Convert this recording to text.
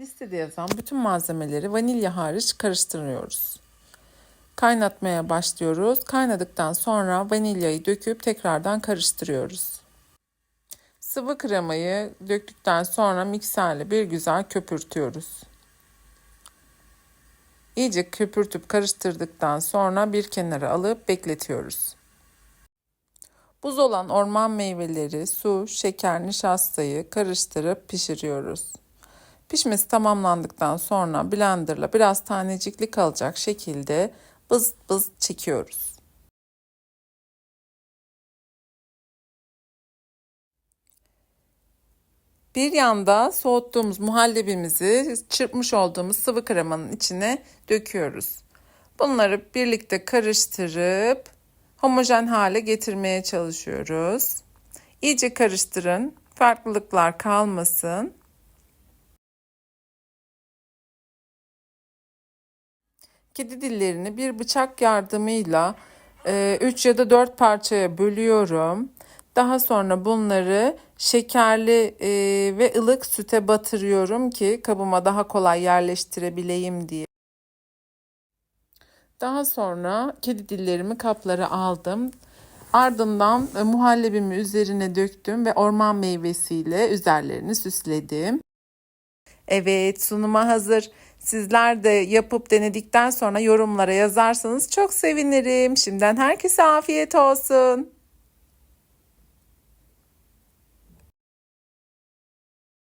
Listede yazan bütün malzemeleri vanilya hariç karıştırıyoruz. Kaynatmaya başlıyoruz. Kaynadıktan sonra vanilyayı döküp tekrardan karıştırıyoruz. Sıvı kremayı döktükten sonra mikserle bir güzel köpürtüyoruz. İyice köpürtüp karıştırdıktan sonra bir kenara alıp bekletiyoruz. Buz olan orman meyveleri, su, şeker, nişastayı karıştırıp pişiriyoruz. Pişmesi tamamlandıktan sonra blenderla biraz tanecikli kalacak şekilde bız bız çekiyoruz. Bir yanda soğuttuğumuz muhallebimizi çırpmış olduğumuz sıvı kremanın içine döküyoruz. Bunları birlikte karıştırıp homojen hale getirmeye çalışıyoruz. İyice karıştırın. Farklılıklar kalmasın. Kedi dillerini bir bıçak yardımıyla 3 ya da 4 parçaya bölüyorum. Daha sonra bunları şekerli e, ve ılık süte batırıyorum ki kabıma daha kolay yerleştirebileyim diye. Daha sonra kedi dillerimi kaplara aldım. Ardından e, muhallebimi üzerine döktüm ve orman meyvesiyle üzerlerini süsledim. Evet sunuma hazır. Sizler de yapıp denedikten sonra yorumlara yazarsanız çok sevinirim. Şimdiden herkese afiyet olsun.